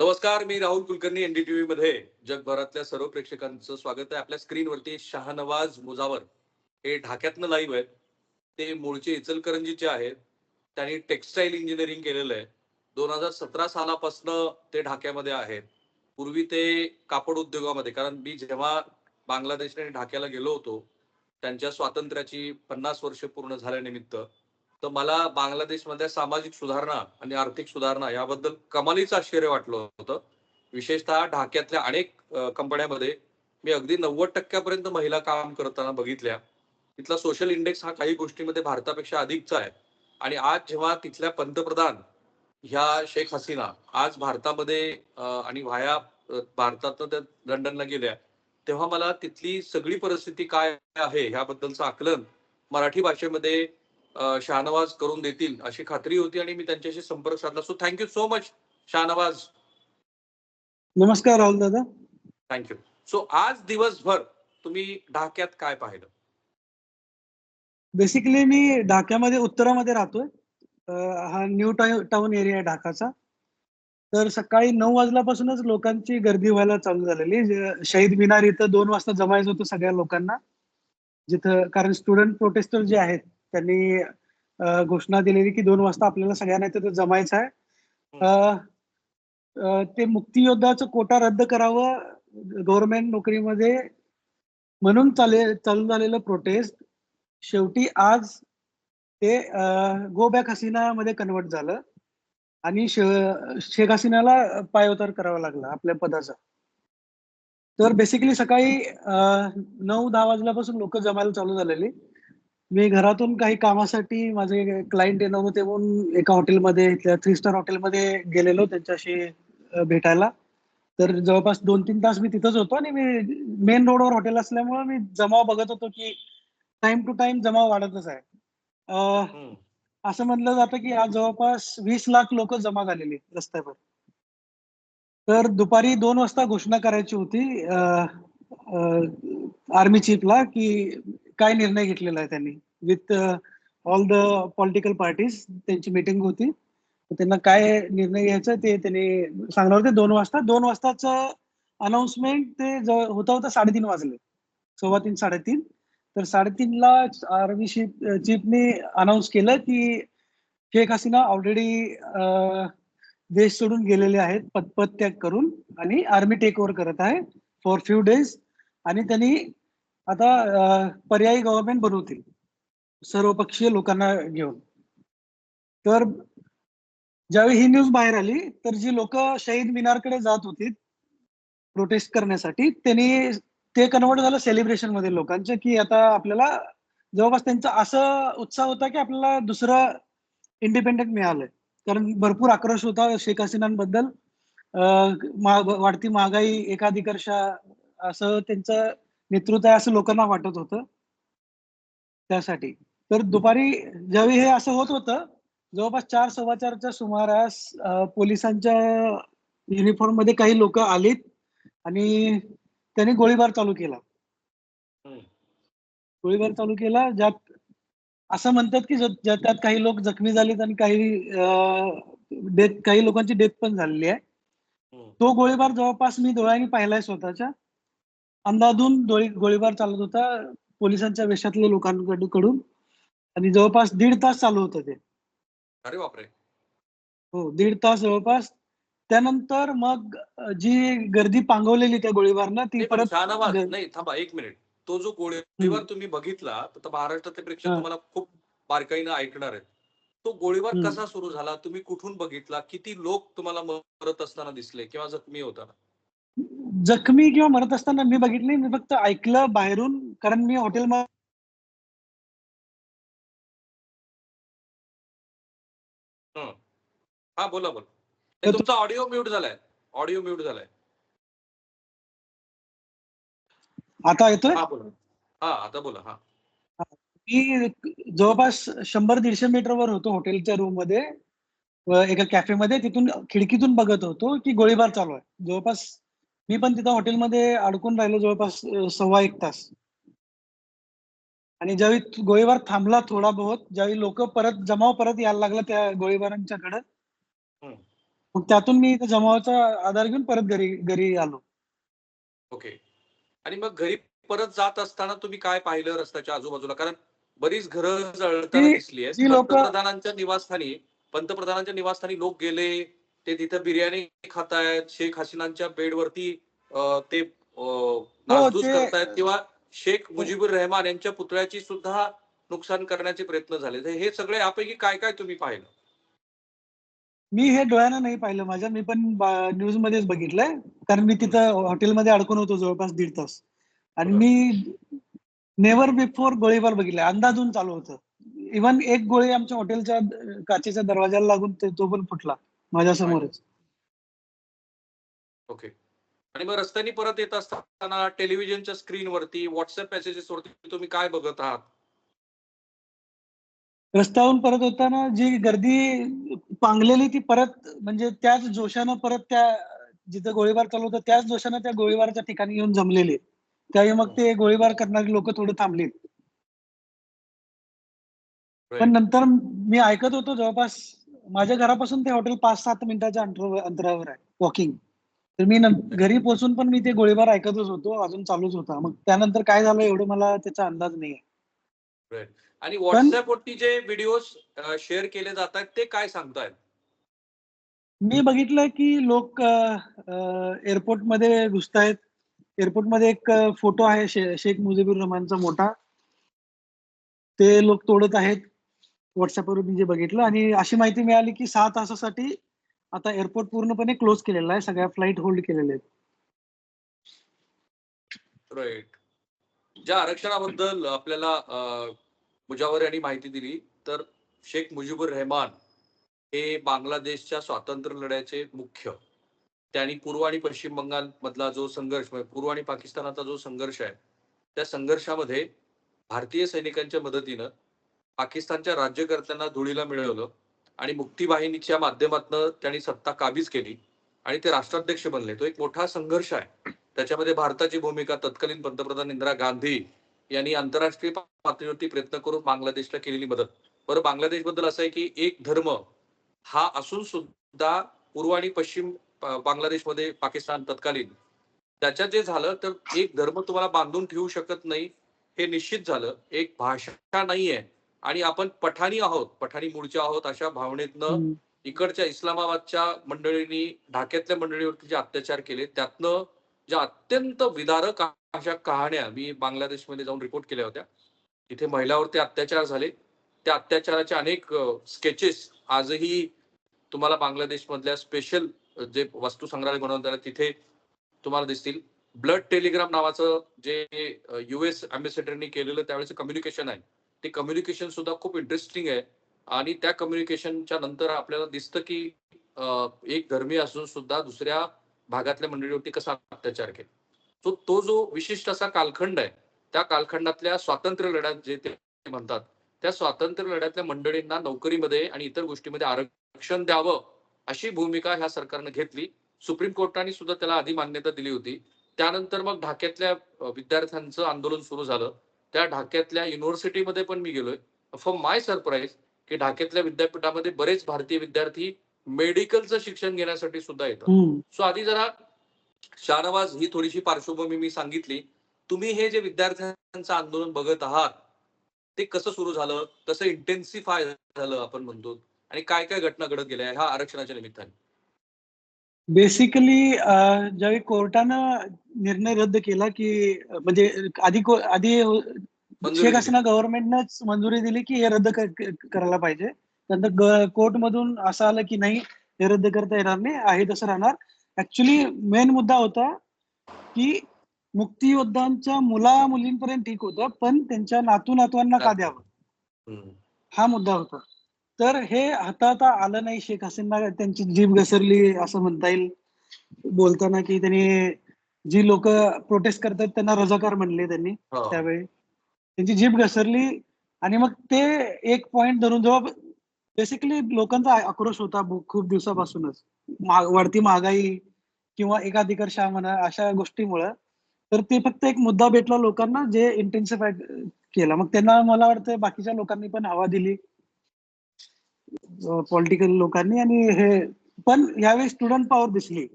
नमस्कार मी राहुल कुलकर्णी एनडीटीव्ही मध्ये. जगभरातल्या सर्व प्रेक्षकांचं स्वागत आहे. आपल्या स्क्रीनवरती शाहनवाज मुजावर. हे ढाक्यातनं लाईव्ह आहेत. ते मूळचे इचलकरंजीचे आहेत. त्यांनी टेक्स्टाईल इंजिनिअरिंग केलेलं आहे. दोन हजार सतरा सालापासनं ते ढाक्यामध्ये आहेत. पूर्वी ते कापड उद्योगामध्ये कारण मी जेव्हा बांगलादेश आणि ढाक्याला गेलो होतो त्यांच्या स्वातंत्र्याची पन्नास वर्ष पूर्ण झाल्यानिमित्त तर मला बांगलादेशमध्ये सामाजिक सुधारणा आणि आर्थिक सुधारणा याबद्दल कमालीचं आश्चर्य वाटलं होतं. विशेषतः ढाक्यातल्या अनेक कंपन्यामध्ये मी अगदी नव्वद टक्क्यापर्यंत महिला काम करताना बघितल्या. तिथला सोशल इंडेक्स हा काही गोष्टीमध्ये भारतापेक्षा अधिकचा आहे. आणि आज जेव्हा तिथल्या पंतप्रधान ह्या शेख हसीना आज भारतामध्ये आणि व्हाया भारतात भारतातनं त्या लंडनला गेल्या तेव्हा मला तिथली सगळी परिस्थिती काय आहे ह्याबद्दलचं आकलन मराठी भाषेमध्ये शाहनवाज करून देतील अशी खात्री होती आणि मी त्यांच्याशी संपर्क साधला. So thank you so much Shahnawaz. नमस्कार राहुल दादा. थँक्यू सो आज दिवसभर तुम्ही ढाक्यात काय पाहिलं? बेसिकली मी ढाक्यामध्ये उत्तरामध्ये राहतोय. हा न्यू टाउ- टाउन एरिया आहे ढाकाचा. तर सकाळी नऊ वाजल्यापासूनच लोकांची गर्दी व्हायला चालू झालेली. शहीद मिनार इथं दोन वाजता जमायचं होतं सगळ्या लोकांना. जिथं कारण स्टुडंट प्रोटेस्टर जे आहेत त्यांनी घोषणा दिलेली की दोन वाजता आपल्याला सगळ्यांना तिथे जमायचं आहे. ते मुक्तियोद्धाचं कोटा रद्द करावं गव्हर्नमेंट नोकरीमध्ये म्हणून चाले चालू झालेलं प्रोटेस्ट शेवटी आज ते गो बॅक हसीना मध्ये कन्वर्ट झालं आणि शेख हसीनाला पायउतार करावा लागला आपल्या पदाचा. तर बेसिकली सकाळी नऊ दहा वाजल्यापासून लोक जमायला चालू झालेली. मी घरातून काही कामासाठी माझे क्लायंट येणार होते म्हणून एका हॉटेलमध्ये थ्री स्टार हॉटेलमध्ये गेलेलो त्यांच्याशी भेटायला. तर जवळपास दोन तीन तास मी तिथंच होतो आणि मी मेन रोडवर हॉटेल असल्यामुळे मी जमाव बघत होतो की टाइम टू टाइम जमाव वाढतच आहे. असं म्हणलं जातं की आज जवळपास वीस लाख लोक जमा झालेली रस्त्यावर. तर दुपारी दोन वाजता घोषणा करायची होती आर्मी चीफला की काय निर्णय घेतलेला आहे त्यांनी? With all the political parties त्यांची मीटिंग होती. त्यांना काय निर्णय घ्यायचा ते त्यांनी सांगणार होते. दोन वाजता दोन वाजताचं अनाउन्समेंट ते जवळ होता होता साडेतीन वाजले. सव्वा तीन साडेतीन. तर साडेतीनला आर्मी शिप चीफने अनाऊन्स केलं की शेख हसीना ऑलरेडी uh, देश सोडून गेलेले आहेत. पद पदत्याग करून आणि आर्मी टेक ओव्हर करत आहे फॉर फ्यू डेज आणि त्यांनी आता पर्यायी गव्हर्नमेंट बनवतील. सर्वपक्षीय लोकांना घेऊन. तर ज्यावेळी ही न्यूज बाहेर आली तर जी लोक शहीद मिनारकडे जात होती प्रोटेस्ट करण्यासाठी त्यांनी ते कन्वर्ट झालं सेलिब्रेशनमध्ये लोकांचं की आता आपल्याला जवळपास त्यांचा असं उत्साह होता की आपल्याला दुसरं इंडिपेंडेंट मिळालंय. कारण भरपूर आक्रोश होता शेख हसीनांबद्दल. वाढती महागाई एकाधिकारशा असं त्यांचं नेतृत्व आहे असं लोकांना वाटत होतं. त्यासाठी. तर दुपारी ज्यावेळी हे असं होत होतं जवळपास चार सव्वा चारच्या सुमारास पोलिसांच्या युनिफॉर्ममध्ये काही लोक आलीत आणि त्यांनी गोळीबार चालू केला. गोळीबार चालू केला ज्यात असं म्हणतात की त्यात काही लोक जखमी झालेत आणि काही डेथ काही लोकांची डेथ पण झालेली आहे. तो गोळीबार जवळपास मी डोळ्यांनी पाहिलाय स्वतःच्या. अंदाधून गोळीबार चालत होता पोलिसांच्या वेशातल्या लोकांकडून. आणि जवळपास दीड तास चालू होतं ते. अरे बापरे. हो दीड तास जवळपास. त्यानंतर मग जी गर्दी पांगवलेली त्या गोळीबारनं ती परत नाही थांबा एक मिनिट. तो जो गोळीबार तुम्ही बघितला तर महाराष्ट्रातले प्रेक्षक. तुम्हाला खूप बारकाईनं ऐकणार आहेत तो गोळीबार. कसा सुरू झाला? तुम्ही कुठून बघितला? किती लोक तुम्हाला मरत असताना दिसले? किंवा जखमी होताना? जखमी किंवा मरत असताना मी बघितली मी फक्त ऐकलं बाहेरून कारण मी हॉटेल हा. बोला बोला. तर तुमचा ऑडिओ म्यूट झालाय. ऑडिओ म्यूट झालाय. आता येतोय? हा बोला. हा आता बोला हा. मी जवळपास शंभर दीडशे मीटरवर होतो हॉटेलच्या रूममध्ये. व एका कॅफेमध्ये तिथून खिडकीतून बघत होतो की गोळीबार चालू आहे. जवळपास मी पण तिथं हॉटेलमध्ये अडकून राहिलो जवळपास सव्वा एक तास. आणि ज्यावेळी गोळीबार थांबला थोडा बहुत ज्यावेळी लोक परत जमाव परत यायला लागला त्या गोळीबारांच्याकडे. मग त्यातून मी जमावाचा आधार घेऊन परत घरी घरी आलो. ओके. आणि मग घरी परत जात असताना तुम्ही काय पाहिलं रस्त्याच्या आजूबाजूला? कारण बरीच घरं जळताना दिसली आहेत. पंतप्रधानांच्या निवासस्थानी पंतप्रधानांच्या निवासस्थानी लोक गेले ते तिथं बिर्याणी खातायत शेख हसीनांच्या बेडवरती ते नासधूस हो, ते- करतायत किंवा शेख मुजीबुर रहमान यांच्या पुतळ्याची सुद्धा नुकसान करण्याचे प्रयत्न झाले. हे सगळे यापैकी काय काय तुम्ही पाहिलं? मी हे डोळ्यानं नाही पाहिलं माझ्या. मी पण न्यूज मध्येच बघितलंय. कारण मी तिथं हॉटेलमध्ये अडकून होतो जवळपास दीड तास. आणि मी नेव्हर बिफोर गोळीबार बघितलाय. अंदाजून चालू होतं. इव्हन एक गोळी आमच्या हॉटेलच्या काचेच्या दरवाजाला लागून तो पण फुटला. माझ्या समोरच ओके. आणि मग रस्त्याने परत येत असताना टेलिव्हिजनच्या स्क्रीनवरती व्हॉट्सअप मेसेजेस वरती तुम्ही काय बघत आहात? रस्त्यावरून परत होताना जी गर्दी पांगलेली ती परत म्हणजे त्याच जोशानं परत त्या जिथं गोळीबार चालू होता त्याच जोशानं त्या गोळीबाराच्या ठिकाणी येऊन जमलेले. त्यावेळी मग ते गोळीबार करणारी लोक थोडे थांबलेत. पण नंतर मी ऐकत होतो जवळपास माझ्या घरापासून ते हॉटेल पाच सात मिनिटाच्या अंतरावर अंतरावर आहे वॉकिंग तर मी घरी पोहोचून पण मी ते गोळीबार ऐकतच होतो अजून चालूच होता. मग त्यानंतर काय झालं एवढं मला त्याचा अंदाज नाही आहे आणि व्हॉट्सअप वरती जे व्हिडिओ शेअर केले जात आहेत ते काय सांगतायत? मी बघितलं की लोक एअरपोर्टमध्ये घुसतायत एअरपोर्टमध्ये एक फोटो आहे शे- शेख मुजीबुर रहमानचा मोठा. ते लोक तोडत आहेत. व्हॉट्सअपवर मी जे बघितलं आणि अशी माहिती मिळाली की सहा तासासाठी आता एअरपोर्ट पूर्णपणे क्लोज केलेला आहे. सगळ्या फ्लाईट होल्ड केलेल्या आहेत. राईट ज्या आरक्षणाबद्दल आपल्याला मुजावर यांनी माहिती दिली तर शेख मुजीबुर रहमान हे बांगलादेशच्या स्वातंत्र्य लढ्याचे मुख्य. त्यांनी पूर्व आणि पश्चिम बंगाल मधला जो संघर्ष म्हणजे पूर्व आणि पाकिस्तानाचा जो संघर्ष आहे त्या संघर्षामध्ये भारतीय सैनिकांच्या मदतीनं पाकिस्तानच्या राज्यकर्त्यांना धुळीला मिळवलं आणि मुक्ती वाहिनीच्या माध्यमातून त्यांनी सत्ता काबीज केली आणि ते राष्ट्राध्यक्ष बनले. तो एक मोठा संघर्ष आहे. त्याच्यामध्ये भारताची भूमिका तत्कालीन पंतप्रधान इंदिरा गांधी यांनी आंतरराष्ट्रीय पातळीवरती प्रयत्न करून बांगलादेशला केलेली मदत. बरं बांगलादेशबद्दल असं आहे की एक धर्म हा असून सुद्धा पूर्व आणि पश्चिम बांगलादेशमध्ये पाकिस्तान तत्कालीन. त्याच्यात जे झालं तर एक धर्म तुम्हाला बांधून ठेवू शकत नाही हे निश्चित झालं. एक भाषा नाहीये. आणि आपण पठाणी आहोत पठाणी मूळचे आहोत अशा भावनेतनं. इकडच्या इस्लामाबादच्या मंडळींनी ढाक्यातल्या मंडळीवरती जे अत्याचार केले त्यातनं ज्या अत्यंत विदारक अशा कहाण्या मी बांगलादेशमध्ये जाऊन रिपोर्ट केल्या होत्या. तिथे महिलावरती अत्याचार झाले. त्या अत्याचाराचे अनेक स्केचेस आजही तुम्हाला बांगलादेशमधल्या स्पेशल जे वस्तू संग्रहालय बनवतात तिथे तुम्हाला दिसतील. ब्लड टेलिग्राम नावाचं जे युएस अम्बॅसेडरनी केलेलं त्यावेळेचं कम्युनिकेशन आहे. ते कम्युनिकेशन सुद्धा खूप इंटरेस्टिंग आहे. आणि त्या कम्युनिकेशनच्या नंतर आपल्याला दिसतं की एक धर्मी असून सुद्धा दुसऱ्या भागातल्या मंडळीवरती कसा अत्याचार केला? सो तो जो विशिष्ट असा कालखंड आहे त्या कालखंडातल्या स्वातंत्र्य लढ्यात जे ते म्हणतात त्या स्वातंत्र्य लढ्यातल्या मंडळींना नोकरीमध्ये आणि इतर गोष्टीमध्ये आरक्षण द्यावं अशी भूमिका ह्या सरकारनं घेतली. सुप्रीम कोर्टाने सुद्धा त्याला आधी मान्यता दिली होती. त्यानंतर मग ढाक्यातल्या विद्यार्थ्यांचं आंदोलन सुरू झालं. त्या ढाक्यातल्या युनिव्हर्सिटीमध्ये पण मी गेलोय. फॉर माय सरप्राईज की ढाक्यातल्या विद्यापीठामध्ये बरेच भारतीय विद्यार्थी मेडिकलचं शिक्षण घेण्यासाठी सुद्धा येतात. सो आधी जरा शाहनवाज ही थोडीशी पार्श्वभूमी मी सांगितली. तुम्ही हे जे विद्यार्थ्यांचं आंदोलन बघत आहात ते कसं सुरू झालं? कसं इंटेन्सिफाय झालं आपण म्हणतो? आणि काय काय घटना घडत गेल्या ह्या आरक्षणाच्या निमित्ताने? बेसिकली ज्यावेळी कोर्टानं निर्णय रद्द केला की म्हणजे आधी आधी शेख. हसीना गव्हर्नमेंटनंच मंजुरी दिली की हे रद्द करायला पाहिजे नंतर कोर्टमधून असं आलं की नाही हे रद्द करता येणार नाही आहे तसं राहणार ऍक्च्युली मेन मुद्दा होता की मुक्तियोद्धांच्या मुला मुलींपर्यंत ठीक होतं पण त्यांच्या नातू नातवांना का द्यावं. हा मुद्दा होता तर हे हाताळता आलं नाही शेख हसीना. त्यांची जीभ घसरली असं म्हणता येईल. बोलताना की त्यांनी जी लोक प्रोटेस्ट करतात त्यांना रजाकार म्हणले त्यांनी हो. त्यावेळी. त्यांची जीभ घसरली आणि मग ते एक पॉइंट धरून जेव्हा बेसिकली लोकांचा आक्रोश होता खूप दिवसापासूनच. वाढती महागाई किंवा एकाधिकारशाह म्हणा अशा गोष्टीमुळं. तर ते फक्त एक मुद्दा भेटला लोकांना जे इंटेन्सिफाय केला. मग त्यांना मला वाटतं बाकीच्या लोकांनी पण हवा दिली. पॉलिटिकल लोकांनी आणि हे पण यावेळी स्टुडंट पॉवर दिसली.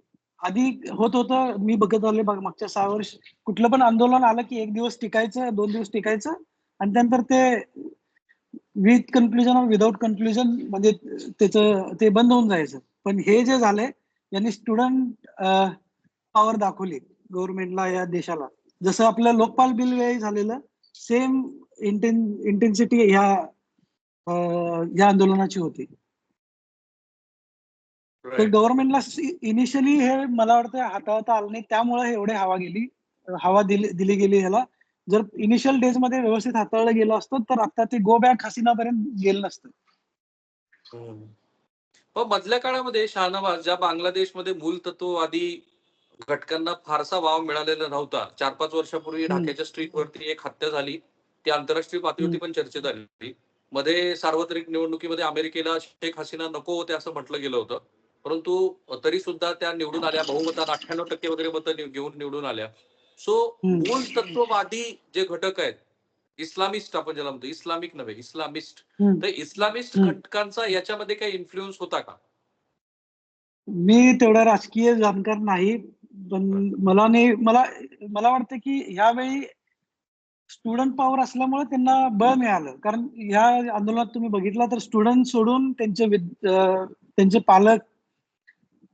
आधी होत होतं मी बघत आले बघ मागच्या सहा वर्ष कुठलं पण आंदोलन आलं की एक दिवस टिकायचं दोन दिवस टिकायचं आणि त्यानंतर ते विथ कन्क्लुजन विदाउट कन्क्लुजन म्हणजे त्याचं ते बंद होऊन जायचं. पण हे जे झालंय यांनी स्टुडंट पॉवर दाखवली गव्हर्नमेंटला या देशाला. जसं आपलं लोकपाल बिल वेळी झालेलं सेम इंटेन इंटेन्सिटी ह्या या आंदोलनाची होती तर. गव्हर्नमेंटला इनिशियली हे मला वाटतं हाताळता आलं नाही त्यामुळे एवढे हवा गेली हवा दिली दिली गेली ह्याला जर इनिशियल डेजमध्ये व्यवस्थित हाताळलं गेलं असतं तर आता ते गो बॅक हसीनापर्यंत गेलं नसतं. पण मधल्या काळामध्ये शहानवाज ज्या बांगलादेशमध्ये मूलतत्ववादी घटकांना फारसा वाव मिळालेला नव्हता चार पाच वर्षापूर्वी. ढाक्याच्या स्ट्रीट वरती एक हत्या झाली ती आंतरराष्ट्रीय पातळीवरती पण चर्चेत आली मध्ये सार्वत्रिक निवडणुकीमध्ये अमेरिकेला शेख हसीना नको होते असं म्हटलं गेलं होतं परंतु तरी सुद्धा त्या निवडून आल्या बहुमतात अठ्ठ्याण्णव टक्के वगैरे मतं घेऊन निवडून आल्या सो. मूल तत्ववादी जे घटक आहेत इस्लामिस्ट आपण ज्याला म्हणतो इस्लामिक नव्हे इस्लामिस्ट. तर इस्लामिस्ट. घटकांचा याच्यामध्ये काही इन्फ्लुएन्स होता का मी तेवढा राजकीय जाणकार नाही पण मला नाही मला मला वाटतं की ह्यावेळी स्टुडंट पॉवर असल्यामुळे त्यांना बळ मिळालं. कारण ह्या आंदोलनात तुम्ही बघितला तर स्टुडंट सोडून त्यांचे त्यांचे पालक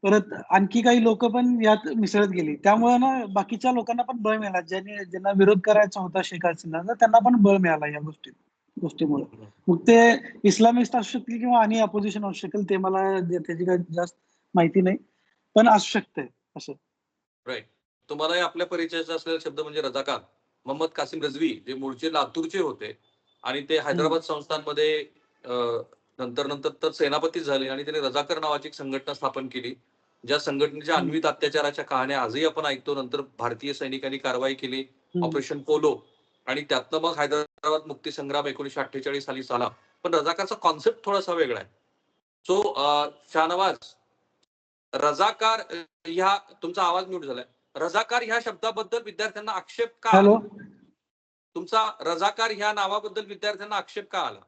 परत आणखी काही लोक पण यात मिसळत गेली. त्यामुळे ना बाकीच्या लोकांना पण बळ मिळाला. ज्यांनी ज्यांना विरोध करायचा होता शेख हसीनाचा त्यांना पण बळ मिळाला या गोष्टीत गोष्टीमुळे. मग ते इस्लामिस्ट असू शकतील किंवा आणि अपोजिशन असू शकेल ते मला त्याची काही जास्त माहिती नाही. पण असू शकते असं. राईट तुम्हाला आपल्या परिचयाचा असलेला शब्द म्हणजे रजाकार मोहम्मद कासिम रजवी जे मूळचे लातूरचे होते आणि ते हैदराबाद संस्थांमध्ये नंतर नंतर तर सेनापती झाले आणि त्यांनी रजाकार नावाची एक संघटना स्थापन केली ज्या संघटनेच्या. अन्वित अत्याचाराच्या कहाण्या आजही आपण ऐकतो. नंतर भारतीय सैनिकांनी कारवाई केली. ऑपरेशन पोलो आणि त्यातनं मग हैदराबाद मुक्ती संग्राम एकोणीशे अठ्ठेचाळीस साली झाला. पण रजाकारचा कॉन्सेप्ट थोडासा वेगळा आहे. सो शाहनवाज रजाकार ह्या तुमचा आवाज म्यूट झालाय. रजाकार ह्या शब्दाबद्दल विद्यार्थ्यांना आक्षेप का आला? तुमचा रजाकार ह्या नावाबद्दल विद्यार्थ्यांना आक्षेप का आला?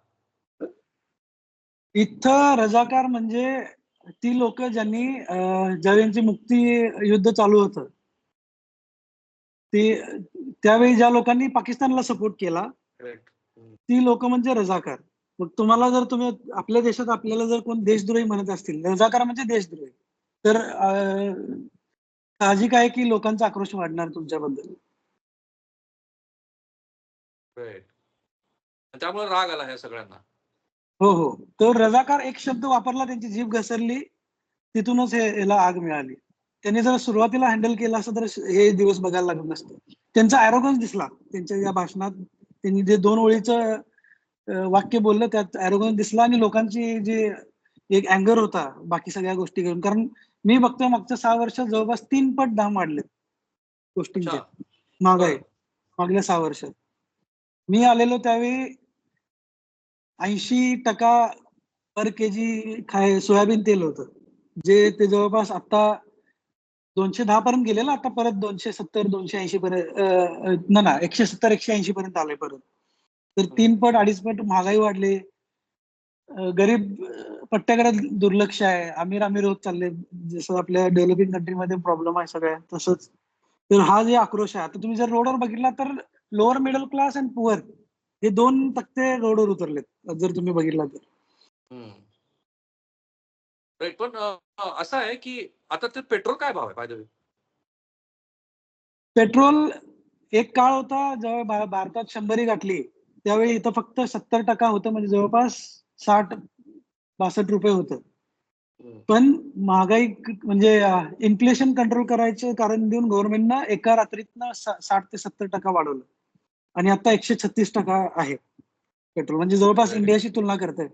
इथं रजाकार म्हणजे ती लोक ज्यांनी ज्यांची मुक्ती युद्ध चालू होतं ते त्यावेळी ज्या लोकांनी पाकिस्तानला सपोर्ट केला ती लोक म्हणजे रजाकार मग तुम्हाला जर तुम्ही आपल्या देशात आपल्याला जर कोण देशद्रोही म्हणत असतील रजाकार म्हणजे देशद्रोही. तर अं, साहजिक आहे की लोकांचा आक्रोश वाढणार तुमच्याबद्दल? त्यामुळे राग आला ह्या सगळ्यांना. हो हो. तो रजाकार एक शब्द वापरला त्यांची जीभ घसरली तिथूनच हे याला आग मिळाली. त्यांनी जर सुरुवातीला हँडल केलं असतं तर हे दिवस बघायला लागत नसतं. त्यांचा अॅरोगन्स दिसला. त्यांच्या या भाषणात त्यांनी जे दोन ओळीचं वाक्य बोललं त्यात अॅरोगन्स दिसला आणि लोकांची जी एक अँगर होता बाकी सगळ्या गोष्टी घेऊन. कारण मी बघतोय मागच्या सहा वर्षात जवळपास तीन पट दाम वाढलेत गोष्टींचे. महागाई. मागल्या सहा वर्षात मी आलेलो त्यावेळी ऐंशी टक्का पर के जी खाय सोयाबीन तेल होतं. जे ते जवळपास आता दोनशे दहा पर्यंत गेलेलं आता परत दोनशे सत्तर दोनशे ऐंशी पर्यंत ना ना एकशे सत्तर एकशे ऐंशी पर्यंत आले परत. तर तीन पट अडीच पट महागाई वाढली. गरीब पट्ट्याकडे दुर्लक्ष आहे. अमीर अमीर होत चालले. जसं आपल्या डेव्हलपिंग कंट्रीमध्ये प्रॉब्लेम आहे सगळ्या. तसंच. तर हा जे आक्रोश आहे. आता तुम्ही जर रोडवर बघितला तर lower middle class and poor हे दोन तक्ते रोडवर उतरलेत जर तुम्ही बघितला तर. पण असं आहे की आता ते पेट्रोल काय भाव आहे पेट्रोल एक काळ होता जेव्हा भारतात शंभरी गाठली. त्यावेळी इथं फक्त सत्तर टक्का होतं म्हणजे जवळपास साठ बासष्ट रुपये होतं. पण महागाई म्हणजे इन्फ्लेशन कंट्रोल करायचं कारण देऊन गव्हर्नमेंटनं एका रात्रीतनं साठ ते सत्तर टक्का वाढवलं. आणि आता एकशे छत्तीस टक्का आहे पेट्रोल. म्हणजे जवळपास. इंडियाशी तुलना करताय.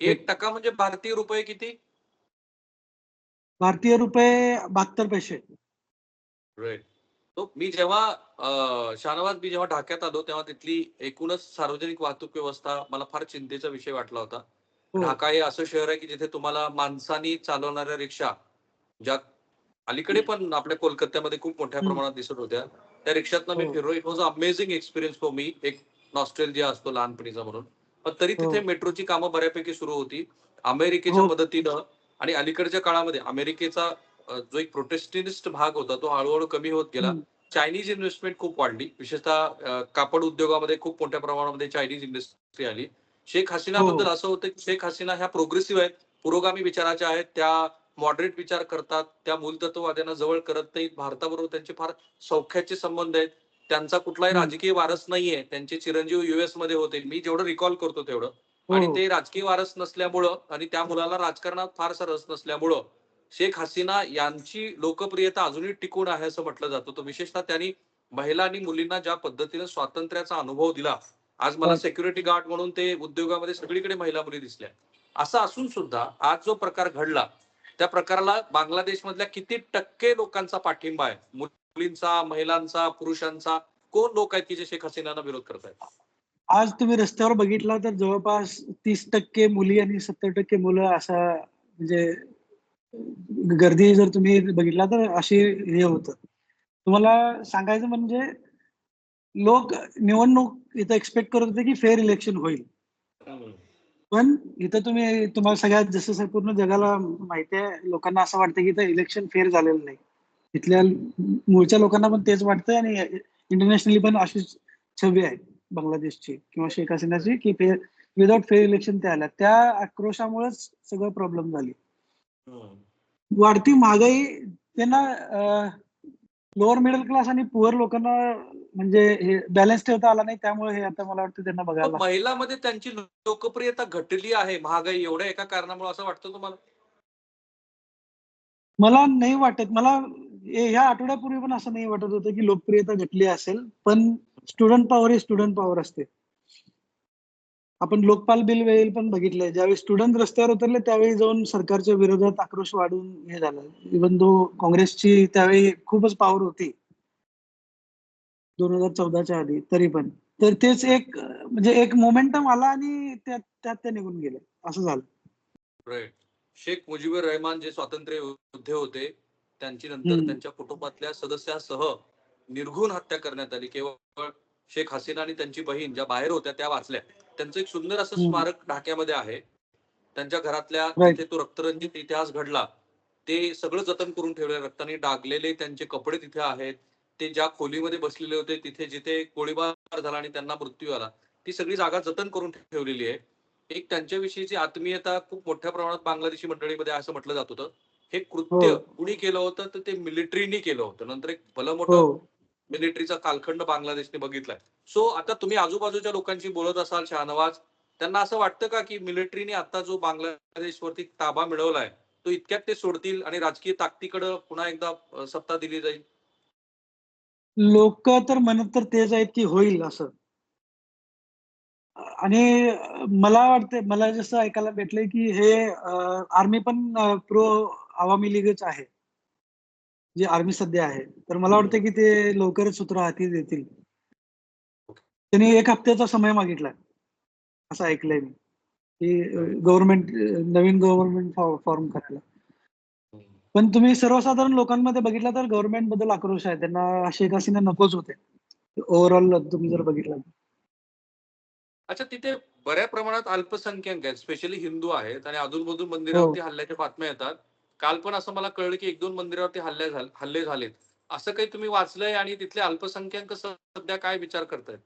एक टक्का म्हणजे भारतीय रुपये किती? भारतीय रुपये बहात्तर पैसे. तो मी जेव्हा शाहनवाज मी जेव्हा ढाक्यात आलो तेव्हा तिथली एकूणच सार्वजनिक वाहतूक व्यवस्था मला फार चिंतेचा विषय वाटला होता. ढाका हे असं शहर आहे की जिथे तुम्हाला माणसानी चालवणाऱ्या रिक्षा ज्या अलीकडे पण आपल्या कोलकात्यामध्ये खूप मोठ्या. प्रमाणात दिसत होत्या त्या रिक्षातनं मी हो. फिरलो it was amazing experience for me एक नॉस्ट्रेलिया असतो लहानपणीचा म्हणून पण तरी तिथे हो. मेट्रोची कामं बऱ्यापैकी सुरू होती अमेरिकेच्या हो. मदतीनं आणि अलीकडच्या काळामध्ये अमेरिकेचा जो एक प्रोटेस्टिनिस्ट भाग होता तो हळूहळू कमी होत गेला. चायनीज इन्व्हेस्टमेंट खूप वाढली विशेषतः कापड उद्योगामध्ये खूप मोठ्या प्रमाणामध्ये चायनीज इंडस्ट्री आली शेख हसीनाबद्दल हो. असं होतं की शेख हसीना ह्या प्रोग्रेसिव्ह आहेत पुरोगामी विचाराच्या आहेत त्या मॉडरेट विचार करतात त्या मूलतत्ववाद्यांना जवळ करत नाहीत भारताबरोबर त्यांचे फार सौख्याचे संबंध आहेत त्यांचा कुठलाही. राजकीय वारस नाहीये त्यांचे चिरंजीव युएसमध्ये होते मी जेवढं रिकॉल करतो तेवढं आणि हो. ते राजकीय वारस नसल्यामुळं आणि त्या मुलाला राजकारणात फारसा रस नसल्यामुळं शेख हसीना यांची लोकप्रियता अजूनही टिकून आहे असं म्हटलं जातं विशेषतः त्यांनी महिला आणि मुलींना ज्या पद्धतीने स्वातंत्र्याचा अनुभव दिला आज मला. सेक्युरिटी गार्ड म्हणून ते उद्योगामध्ये सगळीकडे महिला मुली दिसल्या. असं असून सुद्धा आज जो प्रकार घडला त्या प्रकाराला बांगलादेशमधल्या किती टक्के लोकांचा पाठिंबा आहे? मुलींचा महिलांचा पुरुषांचा कोण लोक आहेत की जे शेख हसीनांना विरोध करतायत आज तुम्ही रस्त्यावर बघितला तर जवळपास तीस टक्के मुली आणि सत्तर टक्के मुलं असा म्हणजे गर्दी जर तुम्ही बघितला तर अशी हे होतं. तुम्हाला सांगायचं म्हणजे लोक निवडणूक इथं एक्सपेक्ट करत होते की फेअर इलेक्शन होईल. पण इथं तुम्ही तुम्हाला सगळ्यात जसं पूर्ण जगाला माहिती आहे लोकांना असं वाटतं की इथं इलेक्शन फेअर झालेलं नाही. इथल्या मूळच्या लोकांना पण तेच वाटतंय आणि इंटरनॅशनली पण अशीच छवी आहे बांगलादेशची किंवा शेख हसीनाची की फेअर विदाउट फेअर इलेक्शन ते आल्या त्या आक्रोशामुळेच सगळं प्रॉब्लेम झाली. वाढती महागाई त्यांना लोअर मिडल क्लास आणि पुअर लोकांना म्हणजे हे बॅलन्स ठेवता आला नाही त्यामुळे हे आता मला वाटतं त्यांना बघायला महिलामध्ये त्यांची लोकप्रियता घटली आहे महागाई एवढ्या एका कारणामुळे असं वाटतं तुम्हाला? मला नाही वाटत. मला ह्या आठवड्यापूर्वी पण असं नाही वाटत होतं की लोकप्रियता घटली असेल पण स्टुडंट पॉवर ही स्टुडंट पॉवर असते. आपण लोकपाल बिल वेळी पण बघितलंय. ज्यावेळी स्टुडंट रस्त्यावर उतरले त्यावेळी जाऊन सरकारच्या विरोधात आक्रोश वाढून हे झालं. इवन दो काँग्रेसची त्यावेळी खूपच पॉवर होती. दोन हजार चौदाच्या आधी तरी पण. तर तेच एक म्हणजे एक मोमेंटम आला आणि त्यात त्यात ते निघून गेले. असं झालं. राईट शेख मुजीबुर रहमान जे स्वातंत्र्य योद्धे होते त्यांची नंतर. त्यांच्या कुटुंबातल्या सदस्यासह निर्घुण हत्या करण्यात आली. केवळ शेख हसीना आणि त्यांची बहीण ज्या बाहेर होत्या त्या वाचल्या. त्यांचं एक सुंदर असं. स्मारक ढाक्यामध्ये आहे. त्यांच्या घरातल्या. तिथे तो रक्तरंजित इतिहास घडला. ते सगळं जतन करून ठेवले रक्ताने डागलेले त्यांचे कपडे तिथे आहेत. ते ज्या खोलीमध्ये बसलेले होते तिथे जिथे गोळीबार झाला आणि त्यांना मृत्यू आला ती सगळी जागा जतन करून ठेवलेली आहे. एक त्यांच्याविषयीची आत्मीयता खूप मोठ्या प्रमाणात बांगलादेशी मंडळीमध्ये असं म्हटलं जात होतं. हे कृत्य हो. कुणी केलं होतं? तर ते मिलिटरीनी केलं होतं. नंतर एक भलं मोठं हो. मिलिटरीचा कालखंड बांगलादेशने बघितलाय. सो आता तुम्ही आजूबाजूच्या लोकांशी बोलत असाल शहानवाज त्यांना असं वाटतं का की मिलिटरीने आता जो बांगलादेशवरती ताबा मिळवलाय तो इतक्यात ते सोडतील आणि राजकीय ताकदीकडे पुन्हा एकदा सत्ता दिली जाईल? लोक तर म्हणत तर तेच आहेत की होईल असं. आणि मला वाटतं मला जसं ऐकायला भेटलंय की हे आर्मी पण प्रो आवामी लीगच आहे. जे आर्मी सध्या आहे. तर मला वाटतं की ते लवकरच सूत्र हाती देतील. त्यांनी एक हप्त्याचा समय मागितलाय. असं ऐकलंय मी. की गव्हर्नमेंट नवीन गव्हर्नमेंट फॉर्म करायला. पण तुम्ही सर्वसाधारण लोकांमध्ये बघितलं तर गव्हर्नमेंटबद्दल आक्रोश आहे. त्यांना शेख हसीना नकोच होते. ओव्हरऑल तुम्ही जर बघितलं. अच्छा तिथे बऱ्या प्रमाणात अल्पसंख्याक आहेत स्पेशली हिंदू आहेत आणि अधूनमधून मंदिरावरती हल्ल्याच्या बातम्या येतात. काल पण असं मला कळलं की एक दोन मंदिरावरती हल्ले झाले हल्ले झालेत. असं काही तुम्ही वाचलंय आणि तिथले अल्पसंख्याक सध्या काय विचार करतायत?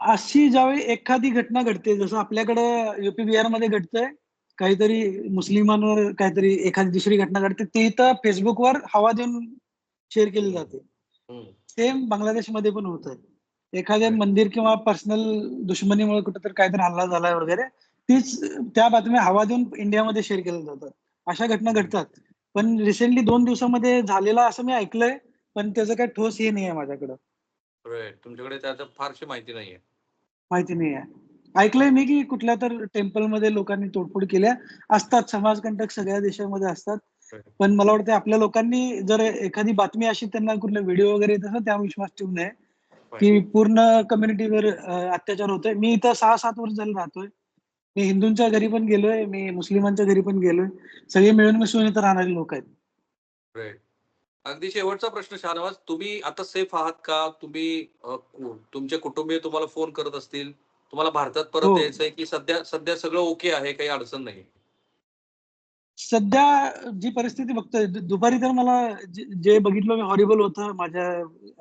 अशी ज्यावेळी एखादी घटना घडते जसं आपल्याकडं युपी बिहारमध्ये घडतंय काहीतरी मुस्लिमांवर काहीतरी एखादी दुसरी घटना घडते ती इथं फेसबुकवर हवा देऊन शेअर केली जाते. सेम बांगलादेशमध्ये पण होत आहे एखाद्या मंदिर किंवा पर्सनल दुश्मनीमुळे कुठेतरी काहीतरी हल्ला झाला वगैरे तीच त्या बातम्या हवा देऊन इंडियामध्ये शेअर केल्या जातात. अशा घटना घडतात. पण रिसेंटली दोन दिवसामध्ये झालेला असं मी ऐकलंय पण त्याचं काही ठोस हे नाही आहे माझ्याकडं. तुमच्याकडे त्याचं फारशी माहिती नाहीये. माहिती नाही आहे ऐकलंय मी की कुठल्या तर टेम्पलमध्ये लोकांनी तोडफोड केल्या असतात समाजकंटक सगळ्या देशामध्ये असतात. पण मला वाटतं आपल्या लोकांनी जर एखादी बातमी अशी त्यांना कुठला व्हिडिओ वगैरे येत असेल त्यावर विश्वास ठेवू नये. की पूर्ण कम्युनिटीवर अत्याचार होतोय. मी इथं सहा सात वर्ष झालं राहतोय. मी हिंदूंच्या घरी पण गेलोय. मी मुस्लिमांच्या घरी पण गेलोय. सगळे मिळून मिसळून इथं राहणारे लोक आहेत. अगदी शेवटचा प्रश्न शाहनवाज. तुम्ही आता सेफ आहात का? तुम्ही तुमचे कुटुंबीय तुम्हाला फोन करत असतील. तुम्हाला भारतात परत हो. यायचंय की सध्या सध्या सगळं ओके आहे काही अडचण नाही. सध्या जी परिस्थिती बघतोय दुपारी तर मला जे जे बघितलं मी हॉरिबल होतं माझ्या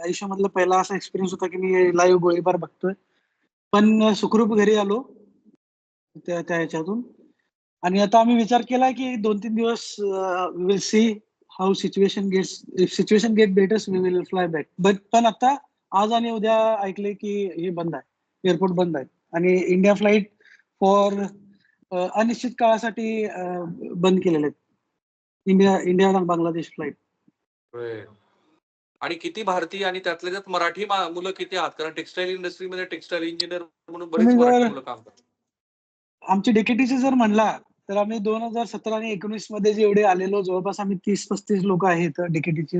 आयुष्यामधला पहिला असा एक्सपिरियन्स होता की मी लाईव्ह गोळीबार बघतोय. पण सुखरूप घरी आलो त्या त्या ह्याच्यातून. आणि आता आम्ही विचार केला की दोन तीन दिवस will see how situation gets if situation get betters we will fly back but पण आता आज आणि उद्या ऐकले की हे बंद आहे एअरपोर्ट बंद आहे. आणि इंडिया फ्लाईट फॉर अनिश्चित काळासाठी बंद केलेले आहेत. इंडिया इंडिया आणि बांगलादेश फ्लाईट. आणि किती भारतीय आणि त्यातल्या त्यात मराठी मुलं किती आहात? कारण टेक्सटाईल इंडस्ट्रीमध्ये टेक्सटाईल इंजिनियर म्हणून बरेच मराठी मुलं काम करतात. आमची डीकेटीसी जर म्हणला तर आम्ही दोन हजार सतरा आणि एकोणीसमध्ये जेवढे आलेलो जवळपास आम्ही तीस पस्तीस लोक आहेत डीकेटीचे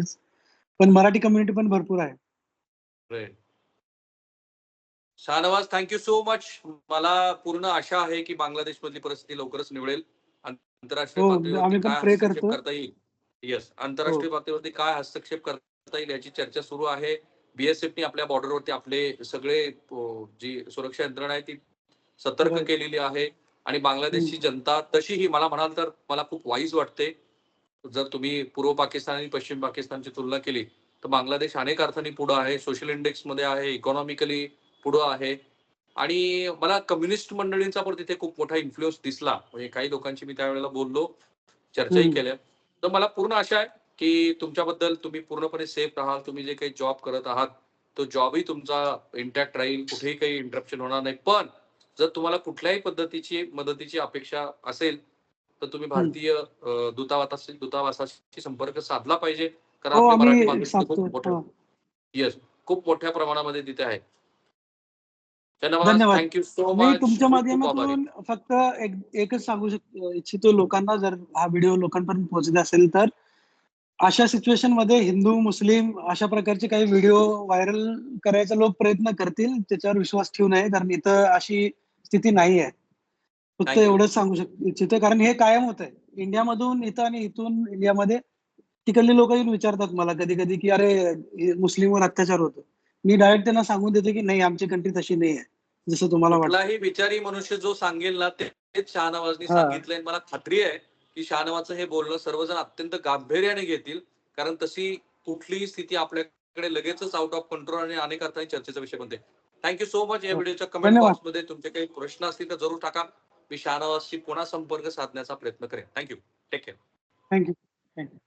पण मराठी कम्युनिटी पण भरपूर आहे. शाहनवाज थँक्यू सो मच मला पूर्ण आशा आहे की बांगलादेश मधली परिस्थिती लवकरच निवडेल आंतरराष्ट्रीय हो, पातळीवरती काय हस्तक्षेप करतो. येईल? येस आंतरराष्ट्रीय पातळीवरती काय हस्तक्षेप करता येईल याची चर्चा सुरू आहे. बीएसएफनी आपल्या बॉर्डरवरती आपले सगळे जी सुरक्षा यंत्रणा आहे ती सतर्क Right. केलेली आहे. आणि बांगलादेशची जनता तशीही मला म्हणाल तर मला खूप वाईज वाटते. जर तुम्ही पूर्व पाकिस्तान आणि पश्चिम पाकिस्तानची तुलना केली तर बांगलादेश अनेक अर्थांनी पुढे आहे. सोशल इंडेक्समध्ये आहे. इकॉनॉमिकली पुढे आहे. आणि मला कम्युनिस्ट मंडळींचा पण तिथे खूप मोठा इन्फ्लुएन्स दिसला. म्हणजे काही लोकांशी मी त्यावेळेला बोललो चर्चाही. केल्या. तर मला पूर्ण आशा आहे की तुमच्याबद्दल तुम्ही पूर्णपणे सेफ राहाल. तुम्ही जे काही जॉब करत आहात तो जॉबही तुमचा इंटॅक्ट राहील. कुठेही काही इंटरप्शन होणार नाही. पण जर तुम्हाला कुठल्याही पद्धतीची मदतीची अपेक्षा असेल तर तुम्ही भारतीय दूतावासाशी दूतावासाशी संपर्क साधला पाहिजे. कारण हो आपली मराठी साधतो खूप मोठ्या हो. येस खूप मोठ्या प्रमाणामध्ये तिथे आहे. धन्यवाद. थँक्यू सो मी मच तुमच्या माध्यमातून फक्त एक एकच सांगू शक इच्छितो लोकांना जर हा व्हिडिओ लोकांपर्यंत पोहोचत असेल तर. अशा सिच्युएशनमध्ये हिंदू मुस्लिम अशा प्रकारचे काही व्हिडिओ व्हायरल करायचा लोक प्रयत्न करतील त्याच्यावर विश्वास ठेवू नये कारण इथं अशी स्थिती नाही आहे फक्त. एवढंच सांगू शक इच्छितो कारण हे कायम होत आहे इंडियामधून इथं आणि इथून इंडियामध्ये तिकडले लोक येऊन विचारतात मला कधी कधी की अरे मुस्लिमवर अत्याचार होतो मी डायरेक्ट त्यांना सांगून देतो की नाही आमची कंट्री तशी नाही आहे. जसं तुम्हाला कुठलाही विचारी मनुष्य जो सांगेल ना तेच शहानवाजनी. सांगितलंय. मला खात्री आहे की शहानवाजचं हे बोलणं सर्वजण अत्यंत गांभीर्याने घेतील. कारण तशी कुठलीही स्थिती आपल्याकडे लगेचच आउट ऑफ कंट्रोल आणि अनेक अर्थाने चर्चेचा विषय बनते. थँक्यू सो मच या हो. व्हिडिओच्या कमेंट धन्यवाद. बॉक्समध्ये तुमचे काही प्रश्न असतील तर जरूर टाका. मी शहानवाजशी पुन्हा संपर्क साधण्याचा प्रयत्न करेन. Thank you take care thank you thank you